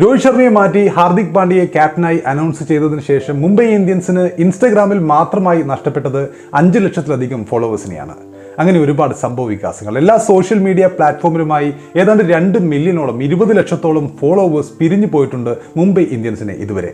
രോഹിത് ശർമ്മയെ മാറ്റി ഹാർദിക് പാണ്ഡ്യയെ ക്യാപ്റ്റനായി അനൗൺസ് ചെയ്തതിന് ശേഷം മുംബൈ ഇന്ത്യൻസിന് ഇൻസ്റ്റഗ്രാമിൽ മാത്രമായി നഷ്ടപ്പെട്ടത് അഞ്ച് ലക്ഷത്തിലധികം ഫോളോവേഴ്സിനെയാണ്. അങ്ങനെ ഒരുപാട് സംഭവ വികാസങ്ങൾ. എല്ലാ സോഷ്യൽ മീഡിയ പ്ലാറ്റ്ഫോമിലുമായി ഏതാണ്ട് രണ്ട് മില്യണോളം ഇരുപത് ലക്ഷത്തോളം ഫോളോവേഴ്സ് പിരിഞ്ഞു പോയിട്ടുണ്ട് മുംബൈ ഇന്ത്യൻസിനെ ഇതുവരെ.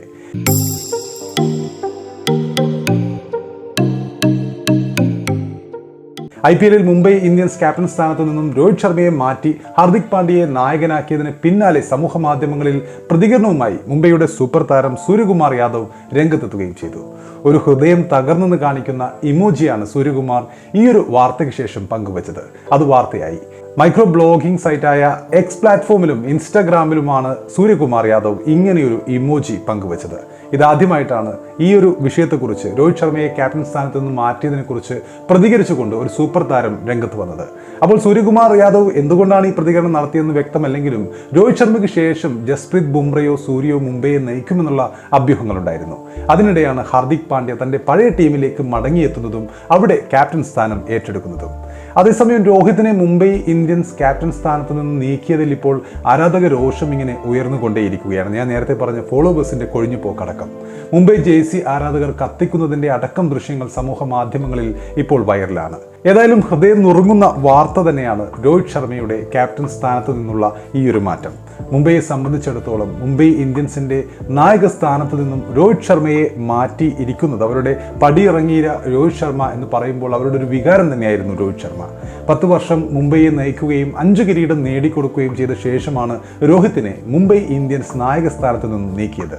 ഐ പി എല്ലിൽ മുംബൈ ഇന്ത്യൻസ് ക്യാപ്റ്റൻ സ്ഥാനത്തു നിന്നും രോഹിത് ശർമ്മയെ മാറ്റി ഹാർദിക് പാണ്ഡ്യയെ നായകനാക്കിയതിന് പിന്നാലെ സമൂഹ മാധ്യമങ്ങളിൽ പ്രതികരണവുമായി മുംബൈയുടെ സൂപ്പർ താരം സൂര്യകുമാർ യാദവ് രംഗത്തെത്തുകയും ചെയ്തു. ഒരു ഹൃദയം തകർന്നെന്ന് കാണിക്കുന്ന ഇമോജിയാണ് സൂര്യകുമാർ ഈ ഒരു വാർത്തയ്ക്ക് ശേഷം പങ്കുവച്ചത്. അത് വാർത്തയായി. മൈക്രോ ബ്ലോഗിംഗ് സൈറ്റായ എക്സ് പ്ലാറ്റ്ഫോമിലും ഇൻസ്റ്റാഗ്രാമിലുമാണ് സൂര്യകുമാർ യാദവ് ഇങ്ങനെയൊരു ഇമോജി പങ്കുവച്ചത്. ഇതാദ്യമായിട്ടാണ് ഈ ഒരു വിഷയത്തെക്കുറിച്ച് രോഹിത് ശർമ്മയെ ക്യാപ്റ്റൻ സ്ഥാനത്ത് നിന്ന് മാറ്റിയതിനെക്കുറിച്ച് പ്രതികരിച്ചുകൊണ്ട് ഒരു സൂപ്പർ താരം രംഗത്ത് വന്നത്. അപ്പോൾ സൂര്യകുമാർ യാദവ് എന്തുകൊണ്ടാണ് ഈ പ്രതികരണം നടത്തിയെന്ന് വ്യക്തമല്ലെങ്കിലും രോഹിത് ശർമ്മയ്ക്ക് ശേഷം ജസ്പ്രീത് ബുംറയോ സൂര്യയോ മുംബൈയെ നയിക്കുമെന്നുള്ള അഭ്യൂഹങ്ങളുണ്ടായിരുന്നു. അതിനിടെയാണ് ഹാർദിക് പാണ്ഡ്യ തന്റെ പഴയ ടീമിലേക്ക് മടങ്ങിയെത്തുന്നതും അവിടെ ക്യാപ്റ്റൻ സ്ഥാനം ഏറ്റെടുക്കുന്നതും. അതേസമയം രോഹിതിനെ മുംബൈ ഇന്ത്യൻസ് ക്യാപ്റ്റൻ സ്ഥാനത്ത് നിന്ന് നീക്കിയതിൽ ഇപ്പോൾ ആരാധക രോഷം ഇങ്ങനെ ഉയർന്നുകൊണ്ടേയിരിക്കുകയാണ്. ഞാൻ നേരത്തെ പറഞ്ഞ ഫോളോവേഴ്സിന്റെ കൊഴിഞ്ഞു പോക്കടക്കം. മുംബൈ ജേഴ്സി ആരാധകർ കത്തിക്കുന്നതിന്റെ അടക്കം ദൃശ്യങ്ങൾ സമൂഹ മാധ്യമങ്ങളിൽ ഇപ്പോൾ വൈറലാണ്. ഏതായാലും ഹൃദയം നുറുങ്ങുന്ന വാർത്ത തന്നെയാണ് രോഹിത് ശർമ്മയുടെ ക്യാപ്റ്റൻ സ്ഥാനത്ത് നിന്നുള്ള ഈ ഒരു മാറ്റം. മുംബൈയെ സംബന്ധിച്ചിടത്തോളം മുംബൈ ഇന്ത്യൻസിന്റെ നായക സ്ഥാനത്ത് നിന്നും രോഹിത് ശർമ്മയെ മാറ്റി ഇരിക്കുന്നത്. അവരുടെ പടിയിറങ്ങിയ രോഹിത് ശർമ്മ എന്ന് പറയുമ്പോൾ അവരുടെ ഒരു വികാരം തന്നെയായിരുന്നു രോഹിത് ശർമ്മ. പത്ത് വർഷം മുംബൈയെ നയിക്കുകയും അഞ്ച് കിരീടം നേടിക്കൊടുക്കുകയും ചെയ്ത ശേഷമാണ് രോഹിത്തിനെ മുംബൈ ഇന്ത്യൻസ് നായക സ്ഥാനത്ത് നിന്നും നീക്കിയത്.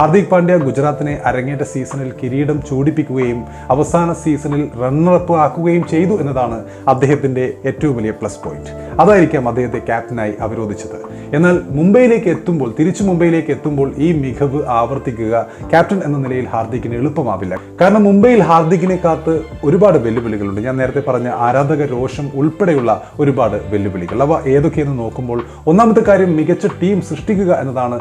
ഹാർദിക് പാണ്ഡ്യ ഗുജറാത്തിനെ അരങ്ങേറ്റ സീസണിൽ കിരീടം ചൂടിപ്പിക്കുകയും അവസാന സീസണിൽ റണ്ണറപ്പ് ആക്കുകയും ചെയ്തു എന്നതാണ് അദ്ദേഹത്തിന്റെ ഏറ്റവും വലിയ പ്ലസ് പോയിന്റ് അതായിരിക്കാം അദ്ദേഹത്തെ ക്യാപ്റ്റനായി അവരോധിച്ചത്. എന്നാൽ മുംബൈയിലേക്ക് എത്തുമ്പോൾ തിരിച്ചു മുംബൈയിലേക്ക് എത്തുമ്പോൾ ഈ മികവ് ആവർത്തിക്കുക ക്യാപ്റ്റൻ എന്ന നിലയിൽ ഹാർദിക്കിന് എളുപ്പമാവില്ല. കാരണം മുംബൈയിൽ ഹാർദിക്കിനെ കാത്ത് ഒരുപാട് വെല്ലുവിളികളുണ്ട്. ഞാൻ നേരത്തെ പറഞ്ഞ ആരാധക രോഷം ഉൾപ്പെടെയുള്ള ഒരുപാട് വെല്ലുവിളികൾ. അവ ഏതൊക്കെയെന്ന് നോക്കുമ്പോൾ ഒന്നാമത്തെ കാര്യം മികച്ച ടീം സൃഷ്ടിക്കുക എന്നതാണ്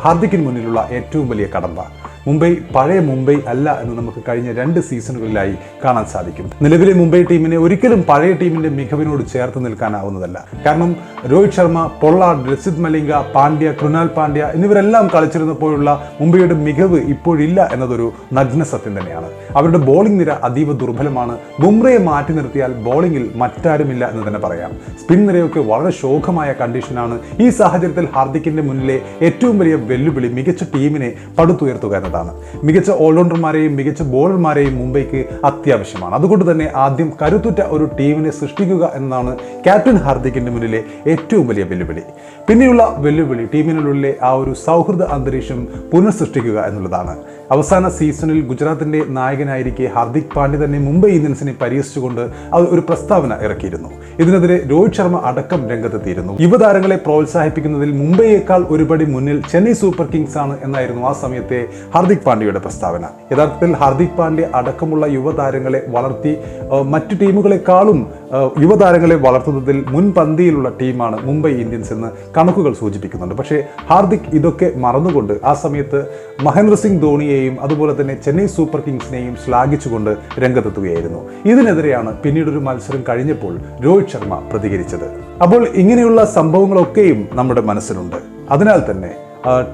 ഹാർദിക്കിന് മുന്നിലുള്ള ഏറ്റവും വലിയ കടമ്പ. മുംബൈ പഴയ മുംബൈ അല്ല എന്ന് നമുക്ക് കഴിഞ്ഞ രണ്ട് സീസണുകളിലായി കാണാൻ സാധിക്കും. നിലവിലെ മുംബൈ ടീമിനെ ഒരിക്കലും പഴയ ടീമിന്റെ മികവിനോട് ചേർത്ത് നിൽക്കാനാവുന്നതല്ല. കാരണം രോഹിത് ശർമ്മ പൊള്ളാർഡ് രസിത് മലിംഗ പാണ്ഡ്യ കൃണാൽ പാണ്ഡ്യ എന്നിവരെല്ലാം കളിച്ചിരുന്നപ്പോഴുള്ള മുംബൈയുടെ മികവ് ഇപ്പോഴില്ല എന്നതൊരു നഗ്ന സത്യം തന്നെയാണ്. അവരുടെ ബോളിംഗ് നിര അതീവ ദുർബലമാണ്. ബുംറയെ മാറ്റി നിർത്തിയാൽ ബോളിംഗിൽ മറ്റാരുമില്ല എന്ന് തന്നെ പറയാം. സ്പിൻ നിരയൊക്കെ വളരെ ശോഖമായ കണ്ടീഷനാണ് ഈ സാഹചര്യത്തിൽ ഹാർദിക്കിന്റെ മുന്നിലെ ഏറ്റവും വലിയ വെല്ലുവിളി മികച്ച ടീമിനെ പടുത്തുയർത്തുക എന്നതാണ്. മികച്ച ഓൾറൗണ്ടർമാരെയും മികച്ച ബോളർമാരെയും മുംബൈക്ക് അത്യാവശ്യമാണ്. അതുകൊണ്ട് തന്നെ ആദ്യം കരുത്തുറ്റ ഒരു ടീമിനെ സൃഷ്ടിക്കുക എന്നതാണ് ക്യാപ്റ്റൻ ഹാർദിക്കിന്റെ മുന്നിലെ ഏറ്റവും വലിയ വെല്ലുവിളി. പിന്നെയുള്ള വെല്ലുവിളി ടീമിനുള്ളിലെ ആ ഒരു സൗഹൃദ അന്തരീക്ഷം പുനഃസൃഷ്ടിക്കുക എന്നുള്ളതാണ്. അവസാന സീസണിൽ ഗുജറാത്തിന്റെ നായകനായിരിക്കെ ഹാർദിക് പാണ്ഡ്യ തന്നെ മുംബൈ ഇന്ത്യൻസിനെ പരിഹസിച്ചുകൊണ്ട് അത് ഒരു പ്രസ്താവന ഇറക്കിയിരുന്നു. ഇതിനെതിരെ രോഹിത് ശർമ്മ അടക്കം രംഗത്തെത്തിയിരുന്നു. യുവതാരങ്ങളെ പ്രോത്സാഹിപ്പിക്കുന്നതിൽ മുംബൈയേക്കാൾ ഒരുപടി മുന്നിൽ ചെന്നൈ സൂപ്പർ കിങ്സ് ആണ് എന്നായിരുന്നു ആ സമയത്തെ ഹാർദിക് പാണ്ഡ്യയുടെ പ്രസ്താവന. യഥാർത്ഥത്തിൽ ഹാർദിക് പാണ്ഡ്യ അടക്കമുള്ള യുവതാരങ്ങളെ വളർത്തി മറ്റു ടീമുകളെക്കാളും യുവതാരങ്ങളെ വളർത്തുന്നതിൽ മുൻപന്തിയിലുള്ള ടീമാണ് മുംബൈ ഇന്ത്യൻസ് എന്ന് കണക്കുകൾ സൂചിപ്പിക്കുന്നുണ്ട്. പക്ഷേ ഹാർദിക് ഇതൊക്കെ മറന്നുകൊണ്ട് ആ സമയത്ത് മഹേന്ദ്ര സിംഗ് ധോണിയെയും അതുപോലെ തന്നെ ചെന്നൈ സൂപ്പർ കിങ്സിനെയും ശ്ലാഘിച്ചുകൊണ്ട് രംഗത്തെത്തുകയായിരുന്നു. ഇതിനെതിരെയാണ് പിന്നീട് ഒരു മത്സരം കഴിഞ്ഞപ്പോൾ രോഹിത് ശർമ്മ പ്രതികരിച്ചത്. അപ്പോൾ ഇങ്ങനെയുള്ള സംഭവങ്ങളൊക്കെയും നമ്മുടെ മനസ്സിലുണ്ട്. അതിനാൽ തന്നെ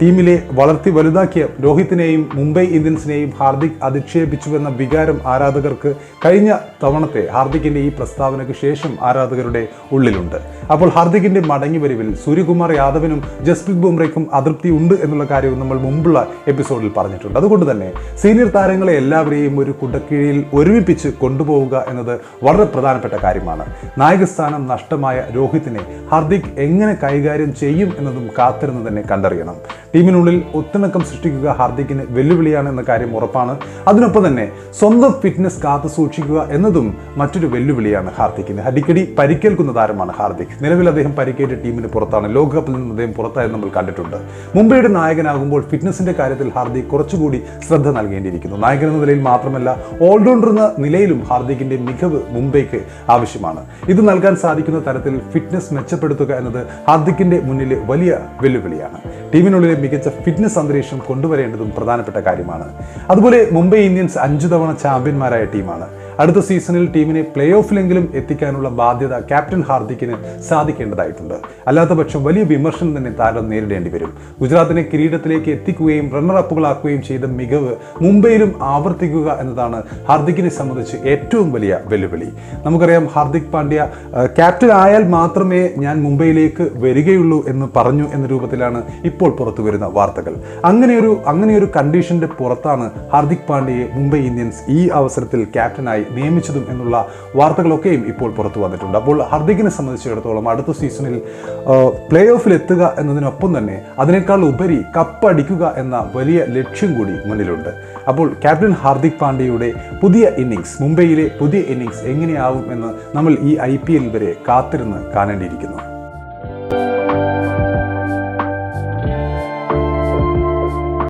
ടീമിലെ വളർത്തി വലുതാക്കിയ രോഹിത്തിനെയും മുംബൈ ഇന്ത്യൻസിനെയും ഹാർദിക് അധിക്ഷേപിച്ചുവെന്ന വികാരം ആരാധകർക്ക് കഴിഞ്ഞ തവണത്തെ ഹാർദിക്കിന്റെ ഈ പ്രസ്താവനയ്ക്ക് ശേഷം ആരാധകരുടെ ഉള്ളിലുണ്ട്. അപ്പോൾ ഹാർദിക്കിന്റെ മടങ്ങിവരിവിൽ സൂര്യകുമാർ യാദവിനും ജസ്പ്രീത് ബുംറയ്ക്കും അതൃപ്തി ഉണ്ട് എന്നുള്ള കാര്യവും നമ്മൾ മുമ്പുള്ള എപ്പിസോഡിൽ പറഞ്ഞിട്ടുണ്ട്. അതുകൊണ്ട് തന്നെ സീനിയർ താരങ്ങളെ എല്ലാവരെയും ഒരു കുടക്കീഴിൽ ഒരുമിപ്പിച്ച് കൊണ്ടുപോവുക എന്നത് വളരെ പ്രധാനപ്പെട്ട കാര്യമാണ്. നായകസ്ഥാനം നഷ്ടമായ രോഹിത്തിനെ ഹാർദിക് എങ്ങനെ കൈകാര്യം ചെയ്യും എന്നതും കാത്തിരുന്ന് തന്നെ കണ്ടറിയണം. come. ടീമിനുള്ളിൽ ഒത്തിണക്കം സൃഷ്ടിക്കുക ഹാർദിക്കിന് വെല്ലുവിളിയാണ് എന്ന കാര്യം ഉറപ്പാണ്. അതിനൊപ്പം തന്നെ സ്വന്തം ഫിറ്റ്നസ് കാത്തു സൂക്ഷിക്കുക എന്നതും മറ്റൊരു വെല്ലുവിളിയാണ് ഹാർദിക്കിന്. അടിക്കടി പരിക്കേൽക്കുന്ന താരമാണ് ഹാർദിക്. നിലവിൽ അദ്ദേഹം പരിക്കേറ്റ ടീമിന് പുറത്താണ്. ലോകകപ്പിൽ നിന്ന് അദ്ദേഹം പുറത്തായി നമ്മൾ കണ്ടിട്ടുണ്ട്. മുംബൈയുടെ നായകനാകുമ്പോൾ ഫിറ്റ്നസിന്റെ കാര്യത്തിൽ ഹാർദിക് കുറച്ചുകൂടി ശ്രദ്ധ നൽകേണ്ടിയിരിക്കുന്നു. നായകൻ എന്ന നിലയിൽ മാത്രമല്ല ഓൾറൗണ്ടർ എന്ന നിലയിലും ഹാർദിക്കിന്റെ മികവ് മുംബൈക്ക് ആവശ്യമാണ്. ഇത് നൽകാൻ സാധിക്കുന്ന തരത്തിൽ ഫിറ്റ്നസ് മെച്ചപ്പെടുത്തുക എന്നത് ഹാർദിക്കിന്റെ മുന്നിലെ വലിയ വെല്ലുവിളിയാണ്. ടീമിനുള്ളിലെ മികച്ച ഫിറ്റ്നസ് അന്തരീക്ഷം കൊണ്ടുവരേണ്ടതും പ്രധാനപ്പെട്ട കാര്യമാണ്. അതുപോലെ മുംബൈ ഇന്ത്യൻസ് അഞ്ചു തവണ ചാമ്പ്യന്മാരായ ടീമാണ്. അടുത്ത സീസണിൽ ടീമിനെ പ്ലേ ഓഫിലെങ്കിലും എത്തിക്കാനുള്ള ബാധ്യത ക്യാപ്റ്റൻ ഹാർദിക്കിന് സാധിക്കേണ്ടതായിട്ടുണ്ട്. അല്ലാത്ത പക്ഷം വലിയ വിമർശനം തന്നെ താരം നേരിടേണ്ടി വരും. ഗുജറാത്തിനെ കിരീടത്തിലേക്ക് എത്തിക്കുകയും റണ്ണറപ്പുകളാക്കുകയും ചെയ്ത മികവ് മുംബൈയിലും ആവർത്തിക്കുക എന്നതാണ് ഹാർദിക്കിനെ സംബന്ധിച്ച് ഏറ്റവും വലിയ വെല്ലുവിളി. നമുക്കറിയാം ഹാർദിക് പാണ്ഡ്യ ക്യാപ്റ്റൻ ആയാൽ മാത്രമേ ഞാൻ മുംബൈയിലേക്ക് വരികയുള്ളൂ എന്ന് പറഞ്ഞു എന്ന രൂപത്തിലാണ് ഇപ്പോൾ പുറത്തു വരുന്ന വാർത്തകൾ. അങ്ങനെയൊരു അങ്ങനെയൊരു കണ്ടീഷന്റെ പുറത്താണ് ഹാർദിക് പാണ്ഡ്യയെ മുംബൈ ഇന്ത്യൻസ് ഈ അവസരത്തിൽ ക്യാപ്റ്റനായി നിയമിച്ചതും എന്നുള്ള വാർത്തകളൊക്കെയും ഇപ്പോൾ പുറത്തു വന്നിട്ടുണ്ട്. അപ്പോൾ ഹർദിക്കിനെ സംബന്ധിച്ചിടത്തോളം അടുത്ത സീസണിൽ പ്ലേ ഓഫിൽ എത്തുക എന്നതിനൊപ്പം തന്നെ അതിനേക്കാൾ ഉപരി കപ്പടിക്കുക എന്ന വലിയ ലക്ഷ്യം കൂടി മുന്നിലുണ്ട്. അപ്പോൾ ക്യാപ്റ്റൻ ഹാർദിക് പാണ്ഡ്യയുടെ പുതിയ ഇന്നിങ്സ് മുംബൈയിലെ പുതിയ ഇന്നിങ്സ് എങ്ങനെയാവും എന്ന് നമ്മൾ ഈ ഐ വരെ കാത്തിരുന്ന് കാണേണ്ടിയിരിക്കുന്നു.